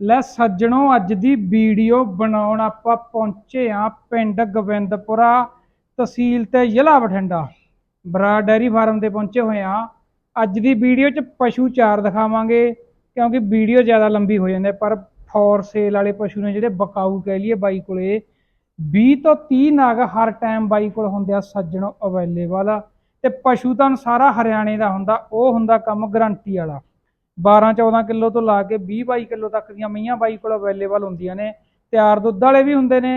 ਲੈ ਸੱਜਣੋ, ਅੱਜ ਦੀ ਵੀਡੀਓ ਬਣਾਉਣ ਆਪਾਂ ਪਹੁੰਚੇ ਆ ਪਿੰਡ ਗੋਬਿੰਦਪੁਰਾ ਤਹਿਸੀਲ ਤੇ ਜ਼ਿਲ੍ਹਾ ਬਠਿੰਡਾ। ਬਰਾ ਡੈਰੀ ਫਾਰਮ ਤੇ ਪਹੁੰਚੇ ਹੋਏ ਆ ਅੱਜ ਦੀ ਵੀਡੀਓ 'ਚ ਪਸ਼ੂ ਚਾਰ ਦਿਖਾਵਾਂਗੇ, ਕਿਉਂਕਿ ਵੀਡੀਓ ਜ਼ਿਆਦਾ ਲੰਬੀ ਹੋ ਜਾਂਦੀ ਪਰ ਫੋਰ ਸੇਲ ਵਾਲੇ ਪਸ਼ੂ ਨੇ ਜਿਹੜੇ ਬਕਾਊ ਕਹਿ ਲਈਏ ਬਾਈ ਕੋਲੇ 20 ਤੋਂ 30 ਨਾਗ ਹਰ ਟਾਈਮ ਬਾਈ ਕੋਲ ਹੁੰਦੇ ਆ, ਸੱਜਣੋ ਅਵੇਲੇਬਲ ਤੇ ਪਸ਼ੂ ਤਾਂ ਸਾਰਾ ਹਰਿਆਣੇ ਦਾ ਹੁੰਦਾ, ਉਹ ਹੁੰਦਾ ਕੰਮ ਗਰੰਟੀ ਵਾਲਾ। 12 14 ਕਿਲੋ ਤੋਂ ਲਾ ਕੇ 20 22 ਕਿਲੋ ਤੱਕ ਦੀਆਂ ਮਈਆਂ ਬਾਈ ਕੋਲ ਅਵੇਲੇਬਲ ਹੁੰਦੀਆਂ ਨੇ। ਤਿਆਰ ਦੁੱਧ ਵਾਲੇ ਵੀ ਹੁੰਦੇ ਨੇ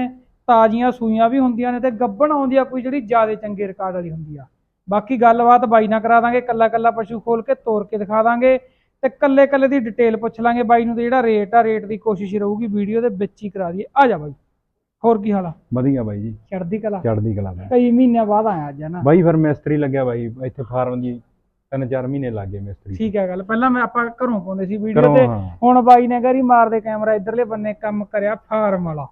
ਤਾਜ਼ੀਆਂ ਸੂਈਆਂ ਵੀ ਹੁੰਦੀਆਂ ਨੇ ਤੇ ਗੱਭਣ ਆਉਂਦੀ ਆ ਕੋਈ ਜਿਹੜੀ ਜ਼ਿਆਦਾ ਚੰਗੇ ਰਿਕਾਰਡ ਵਾਲੀ ਹੁੰਦੀ ਆ। ਬਾਕੀ ਗੱਲਬਾਤ ਬਾਈ ਨਾਲ ਕਰਾ ਦਾਂਗੇ ਕੱਲਾ ਕੱਲਾ ਪਸ਼ੂ ਖੋਲ ਕੇ ਤੋੜ ਕੇ ਦਿਖਾ ਦਾਂਗੇ ਤੇ ਕੱਲੇ ਕੱਲੇ ਦੀ ਡਿਟੇਲ ਪੁੱਛ ਲਾਂਗੇ ਬਾਈ ਨੂੰ ਤੇ ਜਿਹੜਾ ਰੇਟ ਆ ਰੇਟ ਦੀ ਕੋਸ਼ਿਸ਼ ਰਹੂਗੀ ਵੀਡੀਓ ਦੇ ਵਿੱਚ ਹੀ ਕਰਾ ਦਈਏ। ਆ ਜਾ ਬਾਈ ਹੋਰ ਕੀ ਹਾਲ ਆ? ਵਧੀਆ ਬਾਈ ਜੀ। ਚੜ੍ਹਦੀ ਕਲਾ। ਚੜ੍ਹਦੀ ਕਲਾ ਕਈ ਮਹੀਨਿਆਂ ਬਾਅਦ ਆਇਆ ਅੱਜ ਨਾ? ਬਾਈ ਫਿਰ ਮਿਸਤਰੀ ਲੱਗਿਆ ਬਾਈ ਇੱਥੇ ਫਾਰਮ ਦੀ ਤਿੰਨ ਚਾਰ ਮਹੀਨੇ ਲੱਗ ਗਏ ਮਿਸਤਰੀ ਠੀਕ ਹੈ ਗੱਲ ਪਹਿਲਾਂ ਮੈਂ ਆਪਾਂ ਘਰੋਂ ਪਾਉਂਦੇ ਸੀ ਵੀਡੀਓ ਤੇ ਹਾਂ। ਹੁਣ ਬਾਈ ਨੇ ਗਰੀ ਮਾਰਦੇ ਕੈਮਰਾ ਇਧਰਲੇ ਬੰਨੇ ਕੰਮ ਕਰਿਆ ਫਾਰਮ ਵਾਲਾ।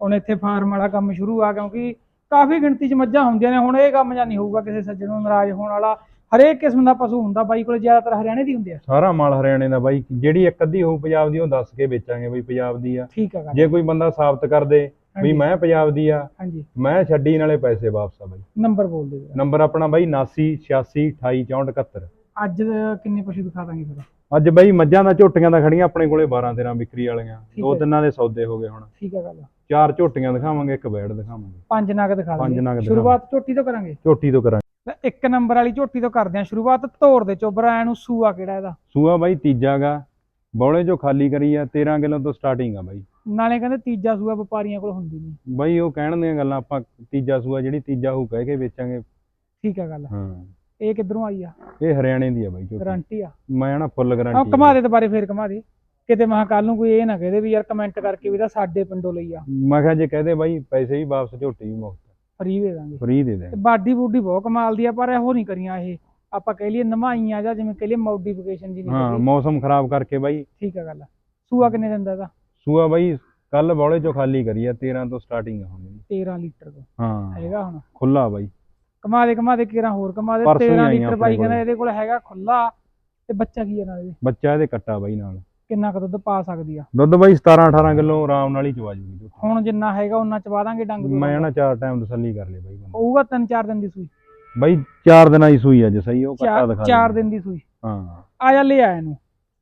ਹੁਣ ਇੱਥੇ ਫਾਰਮ ਵਾਲਾ ਕੰਮ ਸ਼ੁਰੂ ਆ ਕਿਉਂਕਿ ਕਾਫੀ ਗਿਣਤੀ 'ਚ ਮੱਝਾਂ ਹੁੰਦੀਆਂ ਨੇ ਹੁਣ ਇਹ ਕੰਮ ਜਾਂ ਨਹੀਂ ਹੋਊਗਾ ਕਿਸੇ ਸੱਜਣ ਨੂੰ ਨਾਰਾਜ਼ ਹੋਣ ਵਾਲਾ। ਹਰੇਕ ਕਿਸਮ ਦਾ ਪਸ਼ੂ ਹੁੰਦਾ ਬਾਈ ਕੋਲ ਜ਼ਿਆਦਾਤਰ ਹਰਿਆਣੇ ਦੀ ਹੁੰਦੇ ਆ। ਸਾਰਾ ਮਾਲ ਹਰਿਆਣੇ ਦਾ ਬਾਈ ਜਿਹੜੀ ਇੱਕ ਅੱਧੀ ਹੋਊ ਪੰਜਾਬ ਦੀ ਉਹ ਦੱਸ ਕੇ ਵੇਚਾਂਗੇ ਬਈ ਪੰਜਾਬ ਦੀ ਆ। ਠੀਕ ਹੈ ਗੱਲ। ਜੇ ਕੋਈ ਬੰਦਾ ਸਾਬਤ ਕਰ ਦੇ ਵੀ। ਮੈਂ ਪੰਜਾਬ ਦੀ ਆ ਹਾਂਜੀ। ਮੈਂ ਛੱਡੀ ਨਾਲੇ ਪੈਸੇ ਵਾਪਸ ਆ ਬਾਈ। ਨੰਬਰ ਬੋਲ ਦੇ ਜਰਾ। ਨੰਬਰ ਆਪਣਾ ਬਾਈ 79 86 28 64 71 ਅੱਜ ਕਿੰਨੇ ਪਸ਼ੂ ਦਿਖਾ ਦਾਂਗੇ ਫਿਰ? ਅੱਜ ਬਾਈ ਮੱਝਾਂ ਦਾ ਝੋਟੀਆਂ ਦਾ ਖੜੀਆਂ ਆਪਣੇ ਕੋਲੇ 12 13 ਵਿਕਰੀ ਵਾਲੀਆਂ। ਠੀਕ ਦੋ ਹੈ। ਤਿੰਨਾਂ ਦੇ ਸੌਦੇ ਹੋ ਗਏ ਹੁਣ। ਠੀਕ ਹੈ ਗੱਲ ਚਾਰ ਝੋਟੀਆਂ ਦਿਖਾਵਾਂਗੇ ਇੱਕ ਬੈੜ ਦਿਖਾਵਾਂਗੇ। ਪੰਜ ਨਗ ਦਿਖਾ ਪੰਜ ਦਾਂਗੇ। ਨਗ। ਸ਼ੁਰੂਆਤ ਝੋਟੀ ਤੋਂ ਕਰਾਂਗੇ? ਝੋਟੀ ਤੋਂ ਕਰਾਂਗੇ। ਤਾਂ ਇੱਕ ਨੰਬਰ ਵਾਲੀ ਝੋਟੀ ਤੋਂ ਕਰਦੇ ਹਾਂ। ਸ਼ੁਰੂਆਤ ਧੋਰ ਦੇ ਚੋਬਰਾ ਐ ਨੂੰ ਸੂਆ ਕਿਹੜਾ ਇਹਦਾ? ਸੂਆ ਬਾਈ ਤੀਜਾ ਗਾ ਬੌਲੇ ਜੋ ਖਾਲੀ ਕਰੀ ਆ 13 ਕਿਲੋ ਤੋਂ ਸਟਾਰਟਿੰਗ ਆ ਬਾਈ। ਨਾਲੇ ਕਹਿੰਦੇ ਤੀਜਾ ਸੂਆ ਵਪਾਰੀਆਂ ਕੋਲ ਹੁੰਦੀ ਨਹੀਂ। ਬਾਈ ਉਹ ਕਹਿਣ ਦੀਆਂ ਗੱਲਾਂ ਆਪਾਂ ਤੀਜਾ ਸੂਆ ਜਿਹੜੀ ਤੀਜਾ ਹੋਊ ਕਹਿ ਕੇ ਵੇਚਾਂਗੇ। ਠੀਕ ਹੈ ਗੱਲ। ਹਾਂ। ਇਹ ਕਿੱਧਰੋਂ ਆਈ ਆ? ਇਹ ਹਰਿਆਣੇ ਦੀ ਆ ਬਾਈ ਝੋਟੀ। ਗਾਰੰਟੀ ਆ। ਮੈਂ ਨਾ ਫੁੱਲ ਗਾਰੰਟੀ ਕਮਾ ਦੇ। ਦੁਬਾਰੇ ਫੇਰ ਕਮਾ ਦੇ। ਕਿਤੇ ਮਹਾ ਕੱਲ ਨੂੰ ਕੋਈ ਇਹ ਨਾ ਕਹਦੇ ਵੀ ਯਾਰ ਕਮੈਂਟ ਕਰਕੇ ਵੀ ਤਾਂ ਸਾਡੇ ਪਿੰਡੋਂ ਲਈ ਆ। ਮੈਂ ਕਿਹਾ ਜੇ ਕਹਦੇ ਬਾਈ ਪੈਸੇ ਵੀ ਵਾਪਸ ਝੋਟੀ ਵੀ ਮੁਫਤ। ਫਰੀ ਦੇ ਦਾਂਗੇ। ਫ੍ਰੀ ਦੇ ਦੇ ਤੇ ਬਾਡੀ ਬੂਡੀ ਬਹੁਤ ਕਮਾਲ ਦੀ ਆ ਪਰ ਇਹੋ ਨਹੀਂ ਕਰੀਆਂ ਇਹ। ਆਪਾਂ ਕਹਿ ਲਈਏ ਨਮਾਈਆਂ ਜਾਂ ਜਿਵੇਂ ਕਹਿ ਲਈਏ ਮੋਡੀਫਿਕੇਸ਼ਨ ਜੀ ਨਹੀਂ ਹਾਂ ਮੌਸਮ ਖਰਾਬ ਕਰਕੇ ਬਾਈ। ਠੀਕ ਹੈ ਗੱਲ। ਸੂਆ ਕਿੰਨੇ ਦਿੰਦਾ ਇਹਦਾ? ਸੂਆ ਬਾਈ ਕੱਲ ਬੌਲੇ ਚੋਂ ਖਾਲੀ ਕਰੀ ਆ 13 ਤੋਂ ਸਟਾਰਟਿੰਗ ਆ ਹੁਣ ਇਹਦੀ 13 ਲੀਟਰ ਦਾ ਹਾਂ। ਹੈਗਾ ਹੁਣ? ਖੁੱਲਾ ਬਾਈ। ਕਮਾ ਦੇ ਕਮਾ ਦੇ ਕਿਰਾਂ ਹੋਰ ਕਮਾ ਦੇ ਪਰਸੋਂ ਹੀ 13 ਆਈਆਂ ਲੀਟਰ ਆਪਣੇ ਬਾਈ ਕਹਿੰਦਾ। ਇਹਦੇ ਕੋਲ ਹੈਗਾ ਖੁੱਲਾ ਤੇ ਬੱਚਾ ਕੀ ਹੈ ਨਾਲ ਇਹਦੇ? ਬੱਚਾ ਇਹਦੇ ਕੱਟਾ ਬਾਈ ਨਾਲ। ਕਿੰਨਾ ਕੁ ਦੁੱਧ ਪਾ ਸਕਦੀ ਆ? ਦੁੱਧ ਬਾਈ 17 18 ਕਿਲੋ ਆਰਾਮ ਨਾਲ ਹੀ ਚਵਾ ਜੂਗੀ ਝੋਟੀ ਹੁਣ ਜਿੰਨਾ ਹੈਗਾ ਉਹਨਾਂ ਚਵਾ ਦਾਂਗੇ ਡੰਗ ਦੋ ਮੈਂ ਨਾ ਚਾਰ ਟਾਈਮ ਤਸੱਲੀ ਕਰ ਲਈ ਬਾਈ ਬੰਦਾ। ਹੋਊਗਾ ਤਿੰਨ ਚਾਰ ਦਿਨ ਦੀ ਸੂਈ? ਬਾਈ ਚਾਰ ਦਿਨਾਂ ਦੀ ਸੂਈ ਅੱਜ ਸਹੀ ਉਹ ਕੱਟਾ ਚਾਰ ਦਿਖਾ ਚਾਰ ਦਿਨ ਦੀ ਸੂਈ। ਹਾਂ। ਆ ਜਾ ਲੈ ਆ ਇਹਨੂੰ।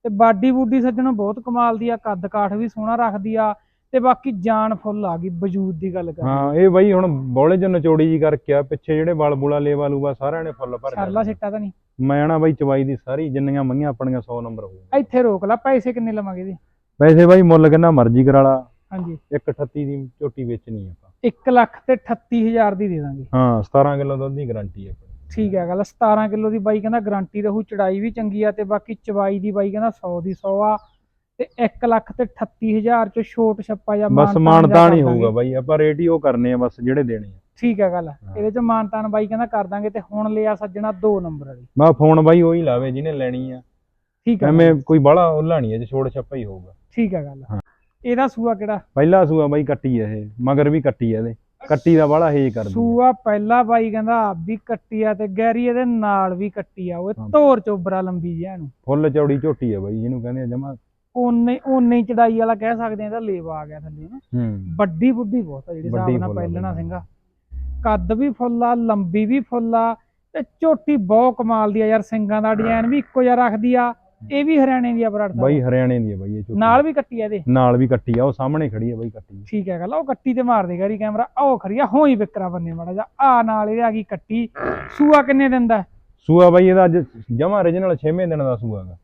ਤੇ ਬਾਡੀ ਬੂਡੀ ਸੱਜਣੋਂ ਬਹੁਤ ਕਮਾਲ ਦੀ ਆ ਕੱਦ ਕਾਠ ਵੀ ਸੋਹਣਾ ਰੱਖਦੀ ਆ ਤੇ ਬਾਕੀ ਜਾਨ ਫੁੱਲ ਆ ਗਈ ਵਜੂਦ ਦੀ ਗੱਲ ਕਰ ਹਾਂ ਇਹ ਬਾਈ ਹੁਣ ਬੋਲੇ ਚ ਨਚੋੜੀ ਜੀ ਕਰਕੇ ਆ ਪਿੱਛੇ ਜਿਹੜੇ ਬਲ ਬੁਲਾ ਲੇਵਾ ਲੂਵਾ ਸਾਰਿਆਂ ਨੇ ਫੁੱਲ ਭਰ ਸਰਲਾ। ਸਿੱਟਾ ਤਾਂ ਨਹੀਂ। ਮੈਂ ਨਾ ਬਾਈ ਚਵਾਈ ਦੀ ਸਾਰੀ ਜਿੰਨੀਆਂ ਮਈਆਂ ਆਪਣੀਆਂ 100 ਨੰਬਰ ਹੋਊ ਇੱਥੇ ਰੋਕ ਲਾ ਪੈਸੇ ਕਿੰਨੇ ਲਵਾਂਗੇ ਇਹਦੇ? ਪੈਸੇ ਬਾਈ ਮੁੱਲ ਕਿੰਨਾ ਮਰਜ਼ੀ ਕਰਾ ਲਾ। ਹਾਂਜੀ। 138 ਦੀ ਝੋਟੀ ਵੇਚਣੀ ਆਪਾਂ। 1 ਲੱਖ ਤੇ 38000 ਦੀ ਦੇ ਦਾਂਗੇ। ਹਾਂ 17 ਕਿਲੋ ਦੁੱਧ ਦੀ ਗਾਰੰਟੀ ਆ ਆਪਣੀ ਠੀਕ ਹੈ ਗੱਲ 17 ਕਿਲੋ ਦੀ ਬਾਈ ਕਹਿੰਦਾ ਗਾਰੰਟੀ ਰਹੂ ਚੜਾਈ ਵੀ ਚੰਗੀ ਆ ਤੇ ਬਾਕੀ ਚਵਾਈ ਦੀ ਬਾਈ ਕਹਿੰਦਾ 100 ਦੀ 100 ਆ ਤੇ 1 ਲੱਖ ਤੇ 38000 ਚ ਛੋਟ ਛੱਪਾ ਜਾਂ ਬਸ ਮਾਨਤਾ ਨਹੀਂ ਹੋਊਗਾ। ਬਾਈ ਆਪਾਂ ਰੇਟ ਹੀ ਉਹ ਕਰਨੇ ਆ ਬਸ ਜਿਹੜੇ ਦੇਣੇ ਆ। ਠੀਕ ਹੈ ਗੱਲ ਇਹਦੇ ਚ ਮਾਨਤਾਨ ਬਾਈ ਕਹਿੰਦਾ ਕਰ ਦਾਂਗੇ ਤੇ ਹੁਣ ਲਿਆ ਸੱਜਣਾ 2 ਨੰਬਰ ਵਾਲੀ। ਮੈਂ ਫੋਨ ਬਾਈ ਉਹੀ ਲਾਵੇ ਜਿਹਨੇ ਲੈਣੀ ਆ। ਠੀਕ ਹੈ ਐਵੇਂ ਕੋਈ ਬਾਹਲਾ ਉੱਲਾ ਨਹੀਂ ਹੈ ਜੇ ਛੋੜ ਛੱਪਾ ਹੀ ਹੋਊਗਾ। ਠੀਕ ਹੈ ਗੱਲ। ਇਹਦਾ ਸੂਆ ਕਿਹੜਾ? ਪਹਿਲਾ ਸੂਆ ਬਾਈ ਕੱਟੀ ਆ ਇਹ ਮਗਰ ਵੀ ਕੱਟੀ ਆ ਇਹਦੇ। ਕੱਟੀ ਦਾ ਬਾਹਲਾ ਹੇਜ ਕਰਦੀ ਆ। ਸੂਆ ਪਹਿਲਾ ਬਾਈ ਕਹਿੰਦਾ ਆਪ ਵੀ ਕੱਟੀ ਆ ਤੇ ਗੈਰੀ ਇਹਦੇ ਨਾਲ ਵੀ ਕੱਟੀ ਆ ਉਹ ਹਾਂ। ਧੋਰ ਚੋਬਰਾ ਲੰਬੀ ਜਿਹਾ ਇਹਨੂੰ ਫੁੱਲ ਚੌੜੀ ਝੋਟੀ ਆ ਬਾਈ ਜਿਹਨੂੰ ਕਹਿੰਦੇ ਆ ਜਮਾ ਓਨੇ ਓਨੇ ਹੀ ਚੜਾਈ ਵਾਲਾ ਕਹਿ ਸਕਦੇ ਆ ਇਹਦਾ ਲੇਵਾ ਆ ਗਿਆ ਥੱਲੇ ਨਾ ਹੂੰ ਵੱਡੀ ਬੁੱਢੀ ਬਹੁਤ ਆ ਜਿਹੜੀ ਵੱਡੀ ਹਿਸਾਬ ਨਾਲ ਫੁੱਲ ਆ ਪਹਿਲਣਾ ਬਾਈ। ਸਿੰਘਾ ਕੱਦ ਵੀ ਫੁੱਲ ਆ ਲੰਬੀ ਵੀ ਫੁੱਲ ਆ ਤੇ ਝੋਟੀ ਬਹੁਤ ਕਮਾਲ ਦੀ ਆ ਯਾਰ ਸਿੰਘਾਂ ਦਾ ਡਿਜ਼ਾਈਨ ਵੀ ਇੱਕੋ ਜਿਹਾ ਰੱਖਦੀ ਆ ਇਹ ਵੀ ਹਰਿਆਣੇ ਦੀ ਆ ਬਰਾੜ ਸਾਹਿਬ। ਬਾਈ ਹਰਿਆਣੇ ਦੀ ਆ ਬਾਈ ਇਹ ਝੋਟੀ। ਨਾਲ ਵੀ ਕੱਟੀ ਆ ਇਹਦੇ। ਨਾਲ ਵੀ ਕੱਟੀ ਆ ਉਹ ਸਾਹਮਣੇ ਖੜੀ ਆ ਬਾਈ ਕੱਟੀ। ਠੀਕ ਹੈ ਗੱਲ ਉਹ ਕੱਟੀ ਤੇ ਮਾਰ ਦੇ ਗਰੀ ਕੈਮਰਾ। ਉਹ ਆ ਹੋਈ ਵਿਕਰਾ ਬੰਨੇ ਮਾੜਾ ਜਾ ਆ ਨਾਲ ਇਹਦੇ ਆ ਗਈ ਕੱਟੀ। ਸੂਆ ਕਿੰਨੇ ਦਿਨ ਦਾ? ਸੂਆ ਬਾਈ ਇਹਦਾ ਅੱਜ ਜਮਾ origignal 6ਵੇਂ ਦਿਨ ਦਾ ਸੂਆ ਗਾ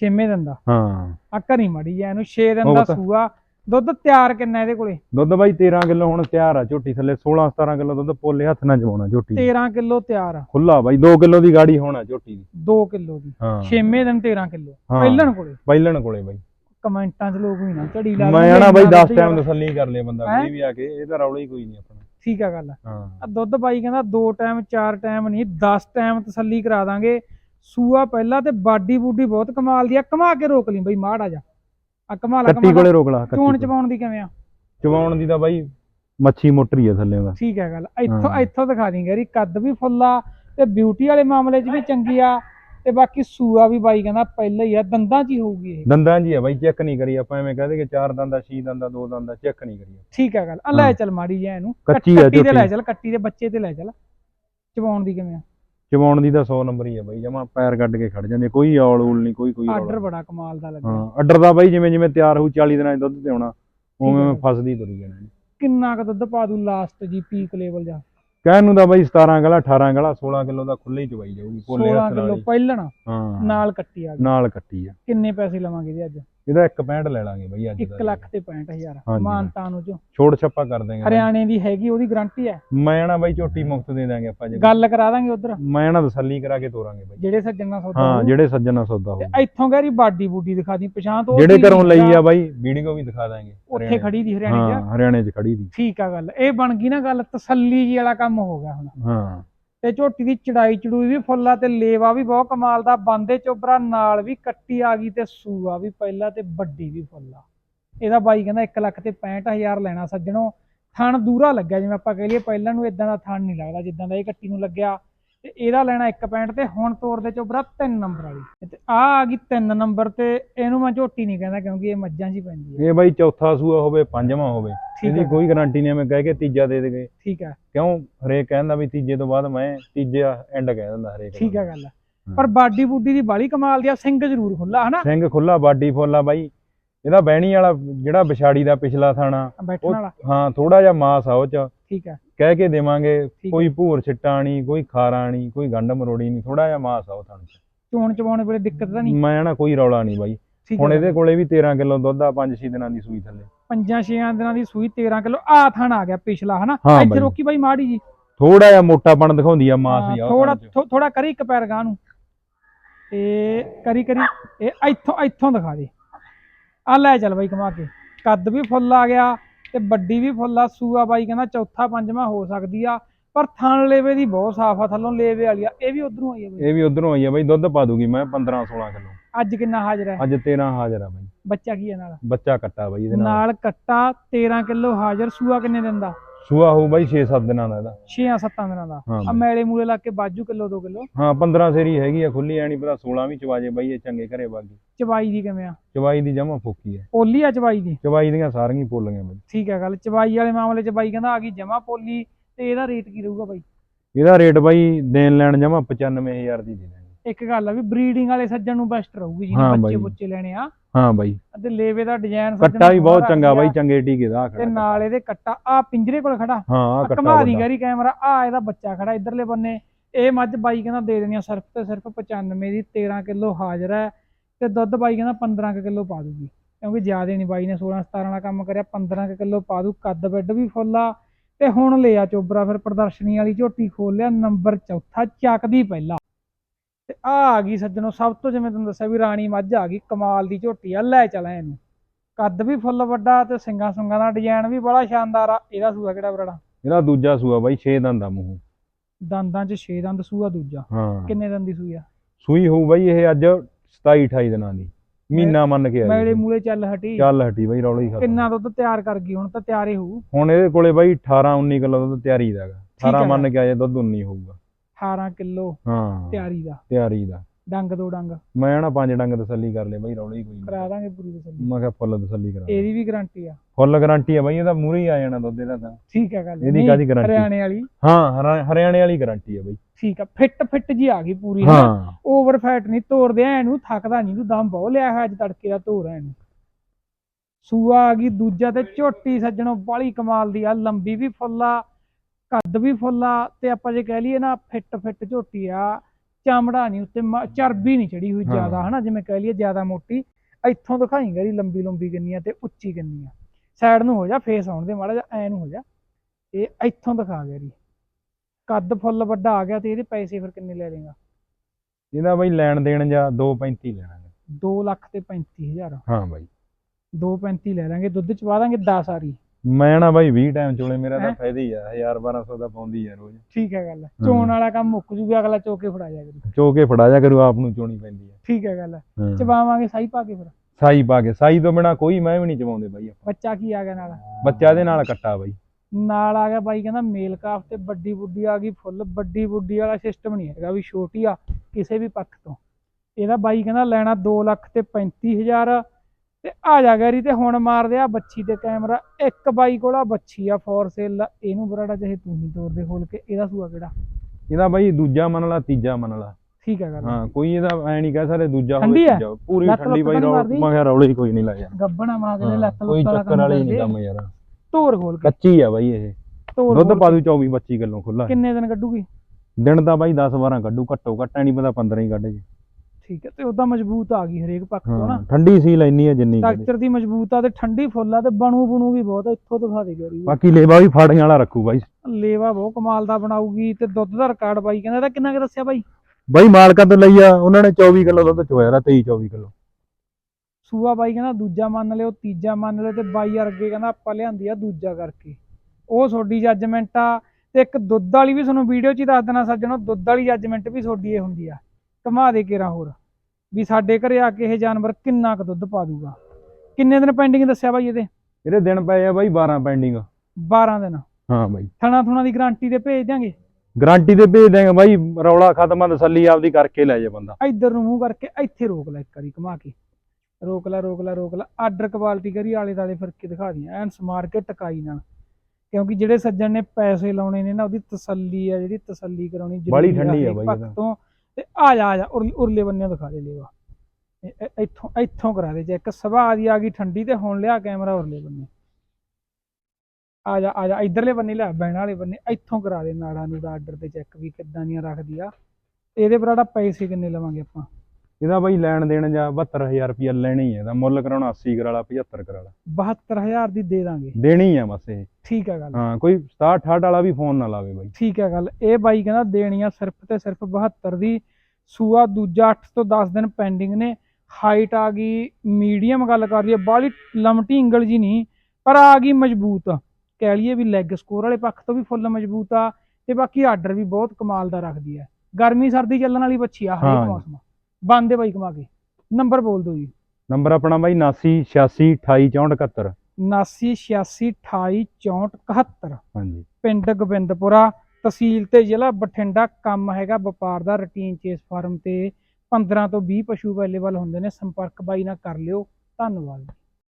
ਛੇਵੇਂ ਦਿਨ ਦਾ? ਹਾਂ। ਆ ਘਰੀ ਮੜੀ ਜਾ ਇਹਨੂੰ 6 ਦਿਨ ਦਾ। ਸੂਆ। ਦੁੱਧ ਤਿਆਰ ਕਿੰਨਾ ਇਹਦੇ ਕੋਲੇ? ਦੁੱਧ ਬਾਈ 13 ਕਿਲੋ ਹੁਣ ਤਿਆਰ ਆ ਝੋਟੀ ਥੱਲੇ 16 17 ਕਿਲੋ ਦੁੱਧ ਪੋਲੇ ਹੱਥ ਨਾਲ ਜਮਾਉਣਾ ਝੋਟੀ 13 ਕਿਲੋ ਤਿਆਰ ਆ। ਖੁੱਲਾ ਬਾਈ 2 ਕਿਲੋ ਦੀ ਗਾੜੀ ਹੋਣਾ ਝੋਟੀ ਦੀ। 2 ਕਿਲੋ ਦੀ। ਛੇਵੇਂ ਦਿਨ 13 ਕਿਲੋ। ਪਹਿਲਣ ਕੋਲੇ? ਪਹਿਲਣ ਕੋਲੇ ਬਾਈ। ਕਮੈਂਟਾਂ 'ਚ ਲੋਕ ਵੀ ਨਾ ਝੜੀ ਲਾ ਮੈਂ ਆਣਾ ਬਾਈ ਇੰਨਾ 10 ਦੁੱਧ ਟਾਈਮ। ਤਸੱਲੀ ਕਰ ਲਿਆ ਬੰਦਾ? ਕੋਈ ਵੀ ਆ ਕੇ ਇਹ ਤਾਂ ਰੌਲਾ ਹੀ ਕੋਈ ਨਹੀਂ ਆਪਣਾ। ਠੀਕ ਆ ਗੱਲ ਆ। ਦੁੱਧ ਬਾਈ ਕਹਿੰਦਾ ਦੋ ਟਾਈਮ ਚਾਰ ਟਾਈਮ ਨਹੀਂ 10 ਟਾਈਮ ਤਸੱਲੀ ਕਰਾ ਦਾਂਗੇ। ਸੂਆ ਪਹਿਲਾਂ ਤੇ ਬਾਡੀ ਬੂਡੀ ਬਹੁਤ ਕਮਾਲ ਦੀ ਆ ਕਮਾ ਕੇ ਰੋਕ ਲਈ ਬਈ ਮਾੜਾ ਜਾ ਆ ਕਮਾਲਾ ਕੱਟੀ ਕਮਾਲਾ ਕੋਲੇ ਰੋਕ ਲਾ ਕੱਟੀ ਚੋਣ ਕੋਲੇ। ਚਵਾਉਣ ਦੀ ਕਿਵੇਂ ਆ? ਚਵਾਉਣ ਦੀ ਤਾਂ ਬਾਈ ਮੱਛੀ ਮੋਟਰੀ ਆ ਥੱਲੇ ਦਾ ਠੀਕ ਹੈ ਗੱਲ। ਇੱਥੋਂ ਹਾਂ। ਇੱਥੋਂ ਦਿਖਾ ਦੀ ਗਰੀ ਕੱਦ ਵੀ ਫੁੱਲਾ ਤੇ ਬਿਊਟੀ ਵਾਲੇ ਮਾਮਲੇ 'ਚ ਵੀ ਚੰਗੀ ਆ ਤੇ ਬਾਕੀ ਸੂਆ ਵੀ ਬਾਈ ਕਹਿੰਦਾ ਪਹਿਲਾਂ ਹੀ ਆ ਦੰਦਾਂ 'ਚ ਹੀ ਹੋਊਗੀ ਇਹ। ਦੰਦਾਂ ਜੀ ਆ ਬਾਈ ਚੈੱਕ ਨਹੀਂ ਕਰੀ ਆਪਾਂ ਐਵੇਂ ਕਹਦੇ ਕਿ ਚਾਰ ਦੰਦਾ ਛੇ ਦੰਦਾ ਦੋ ਦੰਦਾ ਚੈੱਕ ਨਹੀਂ ਕਰੀ ਠੀਕ ਆ ਗੱਲ। ਆ ਲੈ ਹਾਂ। ਚੱਲ ਮਾੜੀ ਜਿਹਾ ਇਹਨੂੰ। ਕੱਚੀ ਆ ਕੱਟੀ ਤੇ ਲੈ ਝੋਟੀ। ਚੱਲ ਕੱਟੀ ਦੇ ਬੱਚੇ ਤੇ ਲੈ ਚੱਲ। ਚਵਾਉਣ ਦੀ ਕਿਵੇਂ ਆ? ਚਵਾਉਣ ਦੀ ਤਾਂ 100 ਨੰਬਰ ਹੀ ਆ ਬਾਈ ਜਮਾ ਪੈਰ ਕੱਢ ਕੇ ਖੜ ਜਾਂਦੇ ਕੋਈ ਔਲ ਊਲ ਨਹੀਂ ਕੋਈ ਕੋਈ ਆਰਡਰ ਬੜਾ ਕਮਾਲ ਦਾ ਲੱਗਾ ਹਾਂ ਅੱਡਰ ਦਾ ਬਾਈ ਜਿਵੇਂ ਜਿਵੇਂ ਤਿਆਰ ਹੋਊ 40 ਦਿਨਾਂ 'ਚ ਦੁੱਧ ਤੇ ਆਉਣਾ ਉਵੇਂ। ਉਵੇਂ ਫਸਦੀ ਤੁਰੀ ਜਾਣਾ। ਕਿੰਨਾ ਕੁ ਦੁੱਧ ਪਾ ਦੂ ਲਾਸਟ ਜੀ ਪੀਕ ਲੈਵਲ ਜਾ? ਕਹਿਣ ਨੂੰ ਤਾਂ ਬਾਈ 17 ਗਲਾ 18 ਗਲਾ 16 ਕਿਲੋ ਦਾ ਖੁੱਲੇ ਹੀ ਚਵਾਈ ਜਾਊਗੀ ਭੋਲੇ 16 ਹੱਥ ਨਾਲ ਕਿਲੋ ਹੀ। ਪਹਿਲਣ ਹਾਂ। ਨਾਲ ਕੱਟੀ ਆ ਨਾਲ ਕੱਟੀ ਆ। ਕਿੰਨੇ ਪੈਸੇ ਲਵਾਂਗੇ ਜੀ ਅੱਜ? ਇਹਦਾ 1.65 ਲੈ ਲਾਂਗੇ ਬਾਈ ਅੱਜ 1 ਦਾ ਲੱਖ ਤੇ 65000 ਹਾਂਜੀ। ਮਾਨਤਾ ਨੂੰ ਜੋ ਛੋੜ ਛੱਪਾ ਕਰ ਦੇਂਗੇ ਬਾਈ। ਹਰਿਆਣੇ ਦੀ ਹੈਗੀ ਉਹਦੀ ਗਾਰੰਟੀ ਹੈ। ਮੈਂ ਨਾ ਬਾਈ ਝੋਟੀ ਮੁਫਤ ਦੇ ਦਾਂਗੇ ਆਪਾਂ ਜੇ ਗੱਲ ਕਰਾ ਦਾਂਗੇ ਉਧਰ। ਮੈਂ ਨਾ ਤਸੱਲੀ ਕਰਾ ਕੇ ਤੋਰਾਂਗੇ ਬਾਈ। ਜਿਹੜੇ ਸੱਜਣ ਨਾਲ ਸੌਦਾ ਹਾਂ ਹੋਊ। ਜਿਹੜੇ ਸੱਜਣ ਨਾਲ ਸੌਦਾ ਤੇ ਹੋਊ। ਇੱਥੋਂ ਗੈਰੀ ਬਾਡੀ ਬੂਡੀ ਦਿਖਾ ਦੀ ਪਛਾਣ ਤੋਂ ਜਿਹੜੇ ਘਰੋਂ ਲਈ ਆ ਬਾਈ ਵੀਡੀਓ ਵੀ ਦਿਖਾ ਦਾਂਗੇ ਉੱਥੇ ਹਰਿਆਣੇ। ਖੜੀ ਦੀ ਹਰਿਆਣੇ 'ਚ। ਹਾਂ ਹਰਿਆਣੇ 'ਚ ਖੜੀ ਦੀ। ਠੀਕ ਆ ਗੱਲ। ਇਹ ਬਣ ਗਈ ਨਾ ਗੱਲ ਤਸੱਲੀ ਜੀ ਵਾਲਾ ਕੰਮ ਹੋ ਗਿਆ ਹੁਣ। ਹਾਂ। ਤੇ ਝੋਟੀ ਦੀ ਚੜਾਈ ਚੜੂਈ ਵੀ ਫੁੱਲਾ ਤੇ ਲੇਵਾ ਵੀ ਬਹੁਤ ਕਮਾਲ ਦਾ, ਬੰਦੇ ਚੋਬਰਾ ਨਾਲ ਵੀ ਕੱਟੀ ਆ ਗਈ ਤੇ ਸੂਆ ਵੀ ਪਹਿਲਾਂ ਤੇ ਵੱਡੀ ਵੀ ਫੁੱਲਾ ਇਹਦਾ ਬਾਈ ਕਹਿੰਦਾ 1 ਲੱਖ ਤੇ 65000 ਲੈਣਾ ਸੱਜਣੋ। ਥਣ ਦੂਰਾ ਲੱਗਿਆ ਜਿਵੇਂ ਆਪਾਂ ਕਹਿ ਲਈਏ, ਪਹਿਲਾਂ ਨੂੰ ਇਦਾਂ ਦਾ ਥਣ ਨਹੀਂ ਲੱਗਦਾ, ਜਿੱਦਾਂ ਦਾ ਇਹ ਕੱਟੀ ਨੂੰ ਲੱਗਿਆ। ਤੇ ਇਹਦਾ ਲੈਣਾ 1 ਪੈਂਟ ਤੇ ਹੁਣ ਤੋਰ ਦੇ ਚੋਬਰਾ 3 ਨੰਬਰ ਵਾਲੀ। ਤੇ ਆ ਆ ਗਈ 3 ਨੰਬਰ ਤੇ ਇਹਨੂੰ ਮੈਂ ਝੋਟੀ ਨਹੀਂ ਕਹਿੰਦਾ ਕਿਉਂਕਿ ਇਹ ਮੱਝਾਂ 'ਚ ਹੀ ਪੈਂਦੀ ਹੈ। ਇਹ ਬਾਈ ਚੌਥਾ ਸੂਆ ਹੋਵੇ ਪੰਜਵਾਂ ਹੋਵੇ ਇਹਦੀ ਕੋਈ ਗਾਰੰਟੀ ਨਹੀਂ ਐਵੇਂ ਕਹਿ ਕੇ ਤੀਜਾ ਦੇ ਦੇਗੇ ਠੀਕ ਹੈ। ਕਿਉਂ? ਹਰੇਕ ਕਹਿੰਦਾ ਵੀ ਤੀਜੇ ਤੋਂ ਬਾਅਦ ਮੈਂ ਤੀਜਾ ਐਂਡ ਕਹਿ ਦਿੰਦਾ ਹਰੇਕ ਠੀਕ ਹੈ। ਗੱਲ ਪਰ ਬਾਡੀ ਬੂਡੀ ਦੀ ਬਾਲੀ ਕਮਾਲ ਦੀ ਆ ਸਿੰਘ ਜ਼ਰੂਰ ਖੁੱਲਾ ਹਨਾ? ਸਿੰਘ ਖੁੱਲਾ ਬਾਡੀ ਫੁੱਲਾ ਬਾਈ। ਇਹਦਾ ਬਹਿਣੀ ਵਾਲਾ ਜਿਹੜਾ ਵਿਛਾੜੀ ਦਾ ਪਿਛਲਾ ਥਾਣਾ ਬੈਠਣ ਉਹ ਵਾਲਾ? ਹਾਂ ਥੋੜਾ ਜਿਹਾ ਮਾਸ ਆ ਉਹ ਚ। ਠੀਕ ਹੈ ਕਹਿ ਕੇ ਦੇਵਾਂਗੇ। ਕੋਈ ਭੂਰ ਛਿੱਟਾ ਨਹੀਂ ਕੋਈ ਖਾਰਾ ਨਹੀਂ ਕੋਈ ਗੰਢ ਮਰੋੜੀ ਨਹੀਂ ਥੋੜਾ ਜਿਹਾ ਮਾਸ ਆ ਉਹ ਥਾਣ ਚ। ਚੋਣ ਚਵਾਉਣ ਵੇਲੇ ਦਿੱਕਤ ਤਾਂ ਨਹੀਂ? ਮੈਂ ਨਾ ਕੋਈ ਰੌਲਾ ਨਹੀਂ ਬਾਈ। ਹੁਣ ਇਹਦੇ ਕੋਲੇ ਵੀ 13 ਕਿਲੋ ਦੁੱਧ ਆ 5-6 ਦਿਨਾਂ ਦੀ ਸੂਈ ਥੱਲੇ। ਪੰਜਾਂ ਛੇਆਂ ਦਿਨਾਂ ਦੀ ਸੂਈ 13 ਕਿਲੋ ਆ ਥਣ ਆ ਗਿਆ ਪਿਛਲਾ ਹਨਾ? ਬਾਈ। ਰੋਕੀ ਬਾਈ ਮਾੜੀ ਜੀ। ਥੋੜਾ ਜਿਹਾ ਮੋਟਾਪਣ ਦਿਖਾਉਂਦੀ ਆ ਮਾਸ ਉਹ ਥੋੜਾ। ਥੋੜਾ ਕਰੀ ਇੱਕ ਪੈਰ ਗਾਂ ਨੂੰ। ਤੇ ਕਰੀ ਕਰੀ ਇਹ ਇੱਥੋਂ ਇੱਥੋਂ ਦਿਖਾ ਦੇ। ਆ ਲੈ ਚੱਲ ਬਾਈ ਕਮਾ ਕੇ। ਕੱਦ ਵੀ ਫੁੱਲ ਆ ਗਿਆ ਤੇ ਵੱਡੀ ਵੀ ਫੁੱਲ ਆ। ਸੂਆ ਬਾਈ ਕਹਿੰਦਾ ਚੌਥਾ ਪੰਜਵਾਂ ਹੋ ਸਕਦੀ ਆ ਪਰ ਥਣ ਲੇਵੇ ਦੀ ਬਹੁਤ ਸਾਫ਼ ਆ ਥੱਲੋਂ ਲੇਵੇ ਵਾਲੀ ਆ। ਇਹ ਵੀ ਉਧਰੋਂ ਆਈ ਆ ਬਾਈ? ਇਹ ਵੀ ਉਧਰੋਂ ਆਈ ਆ ਬਾਈ ਦੁੱਧ ਪਾ ਦੂਗੀ ਮੈਂ 15-16 ਕਿਲੋ। ਅੱਜ ਕਿੰਨਾ ਹਾਜ਼ਰ ਹੈ? ਅੱਜ 13 ਹਾਜ਼ਰ ਆ ਬਾਈ। ਬੱਚਾ ਕੀ ਹੈ ਨਾਲ? ਬੱਚਾ ਕੱਟਾ ਬਾਈ ਇਹਦੇ ਨਾਲ। ਨਾਲ ਕੱਟਾ 13 ਕਿਲੋ ਹਾਜ਼ਰ ਸੂਆ ਕਿੰਨੇ ਦਿਨ ਦਾ? ਸੂਆ ਹੋਊ ਬਾਈ 6-7 ਦਿਨਾਂ ਦਾ ਇਹਦਾ। 6-7 ਦਿਨਾਂ ਦਾ। ਹਾਂ ਆ। ਮੈਲੇ ਮੂਲੇ ਲਾ ਕੇ ਬਾਜੂ ਕਿਲੋ 2 ਕਿਲੋ। ਹਾਂ 15 ਸੇਰੀ ਹੈਗੀ ਆ ਖੁੱਲੀ ਐ ਨਹੀਂ ਪਤਾ 16 ਵੀ ਚਵਾਜੇ ਬਾਈ ਇਹ ਚੰਗੇ ਘਰੇ ਬਾਗੀ ਚਵਾਈ ਦੀ ਕਿਵੇਂ ਆ? ਚਵਾਈ ਦੀ ਜਮਾ ਫੋਕੀ ਐ ਪੋਲੀ ਆ ਚਵਾਈ ਦੀ? ਚਵਾਈ ਦੀਆਂ ਸਾਰੀਆਂ ਹੀ ਪੋਲੀਆਂ ਬਾਈ। ਠੀਕ ਹੈ ਗੱਲ ਚਵਾਈ ਵਾਲੇ ਮਾਮਲੇ 'ਚ ਬਾਈ ਕਹਿੰਦਾ ਆ ਗਈ ਜਮਾ ਪੋਲੀ ਤੇ ਇਹਦਾ ਰੇਟ ਕੀ ਰਹੂਗਾ ਬਾਈ? ਇਹਦਾ ਰੇਟ ਬਾਈ ਦੇਣ ਲੈਣ ਜਮਾ 95000 ਦੀ ਦੇ ਦਾਂਗੇ ਇੱਕ ਗੱਲ ਆ ਵੀ ਬਰੀਡਿੰਗ ਵਾਲੇ ਸੱਜਣ ਨੂੰ ਬੈਸਟ ਰਹੂਗੀ ਜਿਹਨੇ ਹਾਂ ਬੱਚੇ। ਬੁੱਚੇ ਲੈਣੇ ਆ। ਹਾਂ ਬਾਈ। ਤੇ ਲੇਵੇ ਦਾ ਡਿਜ਼ਾਈਨ ਕੱਟਾ ਵੀ ਬਹੁਤ ਚੰਗਾ ਬਾਈ ਚੰਗੇ ਟੀਕੇ ਦਾ ਆਹ ਤੇ ਖੜਾ ਨਾਲ ਇਹਦੇ ਕੱਟਾ ਆ ਪਿੰਜਰੇ ਕੋਲ ਖੜਾ। ਹਾਂ ਆ ਕੱਟਾ ਘਮਾ ਦੀ। ਗਰੀ ਕੈਮਰਾ ਆ ਇਹਦਾ ਬੱਚਾ ਖੜਾ ਇਧਰਲੇ ਬੰਨੇ। ਇਹ ਮੱਝ ਬਾਈ ਕਹਿੰਦਾ ਦੇ ਦੇਣੀ ਆ ਸਿਰਫ ਤੇ ਸਿਰਫ 95 ਦੀ 13 ਕਿਲੋ ਹਾਜ਼ਰ ਹੈ। ਤੇ ਦੁੱਧ ਬਾਈ ਕਹਿੰਦਾ 15 ਕੁ ਕਿਲੋ ਪਾ ਦੂਗੀ। ਕਿਉਂਕਿ ਜ਼ਿਆਦਾ ਨਹੀਂ ਬਾਈ ਨੇ 16 17 ਵਾਲਾ ਕੰਮ ਕਰਿਆ 15 ਕੁ ਕਿਲੋ ਪਾ ਦੂ ਕੱਦ ਬੈੱਡ ਵੀ ਫੁੱਲ ਆ। ਤੇ ਹੁਣ ਲਿਆ ਚੋਬਰਾ ਫਿਰ ਪ੍ਰਦਰਸ਼ਨੀ ਵਾਲੀ ਝੋਟੀ ਖੋਲ ਲਿਆ ਨੰਬਰ ਚੌਥਾ ਚੱਕਦੀ ਪਹਿਲਾ। ਤੇ ਆ ਆ ਗਈ ਸੱਜਣੋ ਸਭ ਤੋਂ ਜਿਵੇਂ ਤੁਹਾਨੂੰ ਦੱਸਿਆ ਵੀ ਰਾਣੀ ਮੱਝ ਆ ਗਈ ਕਮਾਲ ਦੀ ਝੋਟੀ ਆ ਲੈ ਚਲਾਂ ਇਹਨੂੰ। ਕੱਦ ਵੀ ਫੁੱਲ ਵੱਡਾ ਤੇ ਸਿੰਗਾਂ ਸੁੰਗਾਂ ਦਾ ਡਿਜ਼ਾਈਨ ਵੀ ਬੜਾ ਸ਼ਾਨਦਾਰ ਆ ਇਹਦਾ ਸੂਆ ਕਿਹੜਾ ਬਰੜਾ? ਇਹਦਾ ਦੂਜਾ ਸੂਆ ਬਾਈ 6 ਦੰਦ ਦਾ ਮੂੰਹ। ਦੰਦਾਂ 'ਚ 6 ਦੰਦ ਸੂਆ ਦੂਜਾ। ਹਾਂ। ਕਿੰਨੇ ਦੰਦ ਦੀ ਸੂਈ ਆ? ਸੂਈ ਹੋਊ ਬਾਈ ਇਹ ਅੱਜ 27 28 ਦਿਨਾਂ ਦੀ। ਮਹੀਨਾ ਮੰਨ ਕੇ ਆਈ ਮੂਲੇ ਚੱਲ ਹਟੀ। ਚੱਲ ਹਟੀ ਬਾਈ ਰੌਲਾ ਹੀ ਖਤਮ। ਕਿੰਨਾ ਦੁੱਧ ਤਿਆਰ ਕਰ ਗਈ ਹੁਣ ਤਾਂ ਤਿਆਰ ਹੀ ਹੋਊ। ਹੁਣ ਇਹਦੇ ਕੋਲੇ ਬਾਈ 18 19 ਕਿਲੋ ਦੁੱਧ ਤਿਆਰੀ ਦਾ ਹੈਗਾ। ਠੀਕ 18 ਹੈਗਾ। ਮੰਨ ਕੇ ਆਏ ਦੁੱਧ 19 ਹੋਊਗਾ। 18 ਕਿਲੋ ਹਾਂ। ਤਿਆਰੀ ਦਾ। ਤਿਆਰੀ ਦਾ। ਡੰਗ ਦੋ ਡੰਗ। ਮੈਂ ਨਾ ਪੰਜ ਡੰਗ ਤਸੱਲੀ ਕਰ ਲੈ ਬਾਈ ਰੌਲਾ ਹੀ ਕੋਈ ਕਰਾ ਦਾਂਗੇ ਪੂਰੀ ਤਸੱਲੀ। ਮੈਂ ਕਿਹਾ ਫੁੱਲ ਤਸੱਲੀ ਕਰਾ ਇਹਦੀ ਵੀ ਗਾਰੰਟੀ ਆ। ਫੁੱਲ ਗਾਰੰਟੀ ਆ ਬਾਈ ਇਹਦਾ ਮੂਰੇ ਹੀ ਆ ਜਾਣਾ ਦੁੱਧ ਇਹਦਾ ਤਾਂ ਠੀਕ ਹੈ ਗੱਲ। ਇਹਦੀ ਕਾਹਦੀ guarantee? ਹਰਿਆਣੇ ਵਾਲੀ। ਹਾਂ ਹਰਾ- ਹਰਿਆਣੇ ਵਾਲੀ ਗਾਰੰਟੀ ਆ ਬਾਈ। ਠੀਕ ਆ ਫਿੱਟ ਫਿੱਟ ਜੀ ਆ ਗਈ ਪੂਰੀ ਹਾਂ। ਓਵਰ ਫੈਟ ਨਹੀਂ ਤੋਰਦੇ ਐ ਇਹਨੂੰ ਥੱਕਦਾ ਨਹੀਂ ਤੂੰ ਦਮ ਬਹੁਤ ਲਿਆ ਹੋਇਆ ਅੱਜ ਤੜਕੇ ਦਾ ਧੋਰ ਐ ਇਹਨੂੰ। ਸੂਆ ਆ ਗਈ ਦੂਜਾ ਤੇ ਝੋਟੀ ਸੱਜਣੋ ਬਾਲੀ ਕਮਾਲ ਦੀ ਆ ਲੰਬੀ ਵੀ ਫੁੱਲਾ ਕੱਦ ਵੀ ਫੁੱਲਾ ਤੇ ਆਪਾਂ ਜੇ ਕਹਿ ਲਈਏ ਨਾ ਫਿੱਟ ਫਿੱਟ ਝੋਟੀ ਆ ਚਮੜਾ ਨਹੀਂ ਉੱਤੇ ਚਰਬੀ ਨਹੀਂ ਚੜੀ ਹੋਈ। ਜ਼ਿਆਦਾ ਹਨਾ? ਜਿਵੇਂ ਕਹਿ ਲਈਏ ਜ਼ਿਆਦਾ ਮੋਟੀ ਇੱਥੋਂ ਦਿਖਾਈ ਗਰੀ ਲੰਬੀ ਲੰਬੀ ਕਿੰਨੀ ਆ ਤੇ ਉੱਚੀ ਕਿੰਨੀ ਆ ਸਾਈਡ ਨੂੰ ਹੋ ਜਾ ਫੇਸ ਆਉਣ ਦੇ ਮਾੜਾ ਜਿਹਾ ਐ ਨੂੰ ਹੋ ਜਾ। ਇਹ ਇੱਥੋਂ ਦਿਖਾ ਗਿਆ ਜੀ। ਕੱਦ ਫੁੱਲ ਵੱਡਾ ਆ ਗਿਆ ਤੇ ਇਹਦੇ ਪੈਸੇ ਫਿਰ ਕਿੰਨੇ ਲੈ ਲੇਗਾ ਇਹਦਾ ਬਾਈ ਲੈਣ ਦੇਣ ਜਾਂ 2.35 ਲੈਣਾ 2 ਲੱਖ ਤੇ 35000 ਹਾਂ ਬਾਈ। 235 ਲੈ ਲਾਂਗੇ ਦੁੱਧ ਚ ਪਾ ਦਾਂਗੇ 10 ਆਰੀ। ਮੈਂ ਨਾ ਬਾਈ 20 ਟਾਈਮ ਚੋਲੇ ਮੇਰਾ ਤਾਂ ਹੈਂ? ਫਾਇਦਾ ਹੀ ਆ 1000 1200 ਦਾ ਪਾਉਂਦੀ ਆ ਰੋਜ਼। ਠੀਕ ਹੈ ਗੱਲ ਚੋਣ ਵਾਲਾ ਕੰਮ ਮੁੱਕ ਜੂਗਾ ਅਗਲਾ ਚੋਕੇ ਫੜਾ ਜਾ ਕਰੂ। ਚੋ ਕੇ ਫੜਾ ਜਾ ਕਰੂ ਆਪ ਨੂੰ ਚੋਣੀ ਪੈਂਦੀ ਆ। ਠੀਕ ਹੈ ਗੱਲ ਹਾਂ। ਚਬਾਵਾਂਗੇ ਸਾਈ ਪਾ ਕੇ ਫਿਰ। ਸਾਈ ਪਾ ਕੇ ਸਾਈ ਤੋਂ ਬਿਨਾ ਕੋਈ ਮੈਂ ਵੀ ਨਹੀਂ ਚਵਾਉਂਦੇ ਬਾਈ ਆਪਾਂ। ਬੱਚਾ ਕੀ ਆ ਗਿਆ ਨਾਲ? ਬੱਚਾ ਇਹਦੇ ਨਾਲ ਕੱਟਾ ਬਾਈ। ਨਾਲ ਆ ਗਿਆ ਬਾਈ ਕਹਿੰਦਾ ਮੇਲ ਕਾਫ ਤੇ ਵੱਡੀ ਬੁੱਢੀ ਆ ਗਈ ਫੁੱਲ। ਵੱਡੀ ਬੁੱਢੀ ਵਾਲਾ ਸਿਸਟਮ ਨਹੀਂ ਹੈਗਾ ਵੀ ਛੋਟੀ ਆ ਕਿਸੇ ਵੀ ਪੱਖ ਤੋਂ। ਇਹਦਾ ਬਾਈ ਕਹਿੰਦਾ ਲੈਣਾ 2 ਲੱਖ ਤੇ 35000 ਤੇ ਆ ਜਾ ਗੈਰੀ ਤੇ ਹੁਣ ਮਾਰਦੇ ਆ ਬੱਚੀ ਤੇ ਕੈਮਰਾ ਇੱਕ ਬਾਈ ਕੋਲ ਬੱਚੀ ਆ ਫੋਰ ਸੇਲ ਇਹਨੂੰ ਬਰਾੜਾ ਚਾਹੇ ਤੂੰ ਹੀ ਤੋੜ ਦੇ ਖੋਲ ਕੇ ਇਹਦਾ ਸੂਆ ਕਿਹੜਾ? ਇਹਦਾ ਬਾਈ ਦੂਜਾ ਮੰਨ ਲਾ ਤੀਜਾ ਮੰਨ ਲਾ। ਠੀਕ ਹੈ ਗੱਲ। ਹਾਂ ਕੋਈ ਇਹਦਾ ਐ ਨਹੀਂ ਕਹਿ ਸਕਦੇ ਦੂਜਾ ਹੋਵੇ? ਤੀਜਾ ਪੂਰੀ ਠੰਡੀ ਬਾਈ ਰੌਲ ਮਾਰਦੀ? ਮੈਂ ਕਿਹਾ ਰੌਲੇ ਹੀ ਕੋਈ ਨਹੀਂ ਲਾਇਆ। ਗੱਬਣਾ ਮਾਰ ਕੇ ਹਾਂ, ਲੱਤ ਕੋਈ ਲੁੱਤ ਵਾਲਾ ਚੱਕਰ ਵਾਲੀ ਕੰਮ ਨਹੀਂ ਕੰਮ ਯਾਰ। ਤੋੜ ਖੋਲ ਕੇ। ਕੱਚੀ ਆ ਬਾਈ ਇਹ। ਦੁੱਧ ਪਾ। ਦੂ 24 25 ਕਿਲੋ ਖੁੱਲਾ ਕਿੰਨੇ ਦਿਨ ਕੱਢੂਗੀ? ਦਿਨ ਤਾਂ ਬਾਈ 10 12 ਕੱਢੂ ਘੱਟੋ ਘੱਟ ਨਹੀਂ ਪਤਾ 15 ਹੀ ਕੱਢ ਜੇ। ਠੀਕ ਹੈ ਤੇ ਉਹਦਾ ਮਜ਼ਬੂਤ ਆ ਗਈ ਹਰੇਕ ਪੱਖ ਤੋਂ ਨਾ। ਹਾਂ ਠੰਡੀ ਸੀ ਲੈਣੀ ਆ ਜਿੰਨੀ। ਡਾਕਟਰ ਦੀ ਮਜ਼ਬੂਤ ਆ ਤੇ ਠੰਡੀ ਫੁੱਲ ਆ ਤੇ ਬਣੂ ਬਣੂ ਵੀ ਬਹੁਤ ਆ ਇੱਥੋਂ ਦਿਖਾ ਦੇ ਗਰੀ ਬਾਕੀ ਲੇਵਾ ਵੀ ਫਾੜੀਆਂ ਵਾਲਾ ਰੱਖੂ ਬਾਈ। ਲੇਵਾ ਬਹੁਤ ਕਮਾਲ ਦਾ ਬਣਾਊਗੀ ਤੇ ਦੁੱਧ ਦਾ ਰਿਕਾਰਡ ਬਾਈ ਕਹਿੰਦਾ ਇਹਦਾ ਕਿੰਨਾ ਕੁ ਦੱਸਿਆ ਬਾਈ? ਬਾਈ ਮਾਲਕਾਂ ਤੋਂ ਲਈ ਆ ਉਹਨਾਂ ਨੇ 24 ਕਿਲੋ ਦੁੱਧ ਚੋਇਆ ਰਾ 23 24 ਕਿਲੋ। ਸੂਆ ਬਾਈ ਕਹਿੰਦਾ ਦੂਜਾ ਮੰਨ ਲਿਓ ਤੀਜਾ ਮੰਨ ਲਿਓ ਤੇ ਬਾਈ ਅਰਗੇ ਕਹਿੰਦਾ ਆਪਾਂ ਲਿਆਂਦੀ ਆ ਦੂਜਾ ਕਰਕੇ। ਉਹ ਤੁਹਾਡੀ ਜੱਜਮੈਂਟ ਆ ਤੇ ਇੱਕ ਦੁੱਧ ਵਾਲੀ ਵੀ ਤੁਹਾਨੂੰ ਵੀਡੀਓ 'ਚ ਹੀ ਦੱਸ ਦੇਣਾ ਸੱਜਣੋ ਦੁੱਧ ਵਾਲੀ ਜੱਜਮੈਂਟ ਵੀ ਤੁਹਾਡੀ ਇਹ ਹੁੰਦੀ ਆ। ਘੁਮਾ ਦੇ ਕੇਰਾ ਹੋਰ। ਵੀ ਸਾਡੇ ਘਰੇ ਆ ਕੇ ਇਹ ਜਾਨਵਰ ਕਿੰਨਾ ਕੁ ਦੁੱਧ ਪਾ ਦੂਗਾ? ਕਿੰਨੇ ਦਿਨ ਪੈਂਡਿੰਗ ਦੱਸਿਆ ਬਾਈ ਇਹਦੇ? ਇਹਦੇ ਦਿਨ ਪਏ ਆ ਬਾਈ 12 ਪੈਂਡਿੰਗ 12 ਦਿਨ। ਹਾਂ ਬਾਈ। ਥਣਾ ਥੁਣਾ ਦੀ ਗਾਰੰਟੀ ਤੇ ਭੇਜ ਦਿਆਂਗੇ? ਗਾਰੰਟੀ ਤੇ ਭੇਜ ਦੇਂਗੇ ਬਾਈ ਰੌਲਾ ਖਤਮ ਆ ਤਸੱਲੀ ਆਪਦੀ ਕਰਕੇ ਲੈ ਜਾ ਬੰਦਾ। ਇੱਧਰ ਨੂੰ ਮੂੰਹ ਕਰਕੇ ਇੱਥੇ ਰੋਕ ਲੈ ਇੱਕ ਵਾਰੀ ਘੁਮਾ ਕੇ। ਰੋਕ ਲੈ ਰੋਕ ਲੈ ਰੋਕ ਲੈ। ਆਰਡਰ ਕੁਆਲਿਟੀ ਕਰੀ ਆਲੇ ਦਾਲੇ ਫਿਰ ਕੇ ਦਿਖਾ ਦੀਆਂ ਐਨ ਸਮਾਰ ਕੇ ਟਕਾਈ ਨਾਲ। ਕਿਉਂਕਿ ਜਿਹੜੇ ਸੱਜਣ ਨੇ ਪੈਸੇ ਲਾਉਣੇ ਨੇ ਨਾ ਉਹਦੀ ਤਸੱਲੀ ਆ ਜਿਹੜੀ ਤਸੱਲੀ ਕਰਾਉਣੀ ਜ਼ਰੂਰੀ ਆ। ਠੰਡੀ ਆ ਬਾਈ। ਤੋਂ ਤੇ ਆ ਜਾ ਆ ਜਾ ਉਰਲੇ- ਉਰਲੇ ਬੰਨੇ ਦਿਖਾ ਦੇ ਲੇਵਾ। ਇਹ- ਇੱਥੋਂ ਇੱਥੋਂ ਕਰਾ ਦੇ ਚੈੱਕ ਸਭਾ ਦੀ ਆ ਗਈ ਠੰਡੀ ਤੇ ਹੁਣ ਲਿਆ ਕੈਮਰਾ ਉਰਲੇ ਬੰਨੇ। ਆ ਜਾ ਆ ਜਾ, ਇਧਰਲੇ ਬੰਨੇ ਲਿਆ, ਬੈਣ ਵਾਲੇ ਬੰਨੇ, ਇੱਥੋਂ ਕਰਾ ਦੇ ਨਾੜਾ ਨੂੰ ਦਾ ਆਰਡਰ ਤੇ ਚੈੱਕ ਵੀ ਕਿੱਦਾਂ ਦੀਆਂ ਰੱਖਦੀ ਆ। ਇਹਦੇ ਬਰਾੜਾ ਪੈਸੇ ਕਿੰਨੇ ਲਵਾਂਗੇ ਆਪਾਂ? ਇਹਦਾ ਬਾਈ ਲੈਣ ਦੇਣ ਜਾਂ 72000 ਰੁਪਇਆ ਲੈਣੀ ਹੈ ਇਹਦਾ ਮੁੱਲ ਕਰਾਉਣਾ 80 ਕਰਾਲਾ 75 ਕਰਾਲਾ। 72000 ਦੀ ਦੇ ਦਾਂਗੇ। ਦੇਣੀ ਆ ਬਸ ਇਹ। ਠੀਕ ਹੈ ਗੱਲ। ਹਾਂ ਕੋਈ 67 68 ਵਾਲਾ ਵੀ ਫੋਨ ਨਾ ਲਾਵੇ ਬਾਈ। ਠੀਕ ਹੈ ਗੱਲ। ਇਹ ਬਾਈ ਕਹਿੰਦਾ ਦੇਣੀ ਆ ਸਿਰਫ ਤੇ ਸਿਰਫ 72 ਦੀ। ਸੂਆ ਦੂਜਾ 8 ਤੋਂ 10 ਦਿਨ ਪੈਂਡਿੰਗ ਨੇ। ਹਾਈਟ ਆ ਗਈ ਮੀਡੀਅਮ ਗੱਲ ਕਰ ਰਹੀ ਹੈ ਬਾਲੀ ਲਮਟੀ ਇੰਗਲ ਜੀ ਨਹੀਂ ਪਰ ਆ ਗਈ ਮਜ਼ਬੂਤ। ਕਹਿ ਲਈਏ ਵੀ ਲੈਗ ਸਕੋਰ ਵਾਲੇ ਪੱਖ ਤੋਂ ਵੀ ਫੁੱਲ ਮਜ਼ਬੂਤ ਆ ਤੇ ਬਾਕੀ ਆਰਡਰ ਵੀ ਬਹੁਤ ਕਮਾਲ ਦਾ ਰੱਖਦੀ ਹੈ ਗਰਮੀ ਸਰਦੀ ਚੱਲਣ ਵਾਲੀ ਬੱਚੀ ਆ ਹਰੇਕ। ਮੌਸਮ। ਬੰਦੇ ਬਾਈ ਕਮਾ ਕੇ। ਨੰਬਰ ਬੋਲ ਦਿਓ ਜੀ। ਨੰਬਰ ਆਪਣਾ ਬਾਈ 79 86 28 64 71 79 86 28 64 71 ਹਾਂਜੀ। ਪਿੰਡ ਗੋਬਿੰਦਪੁਰਾ ਤਹਿਸੀਲ ਤੇ ਜ਼ਿਲ੍ਹਾ ਬਠਿੰਡਾ ਕੰਮ ਹੈਗਾ ਵਪਾਰ ਦਾ ਰੂਟੀਨ ਚੇਸ ਫਾਰਮ ਤੇ 15 ਤੋਂ 20 ਪਸ਼ੂ ਅਵੇਲੇਬਲ ਹੁੰਦੇ ਨੇ ਸੰਪਰਕ ਬਾਈ ਨਾਲ ਕਰ ਲਿਓ। ਧੰਨਵਾਦ।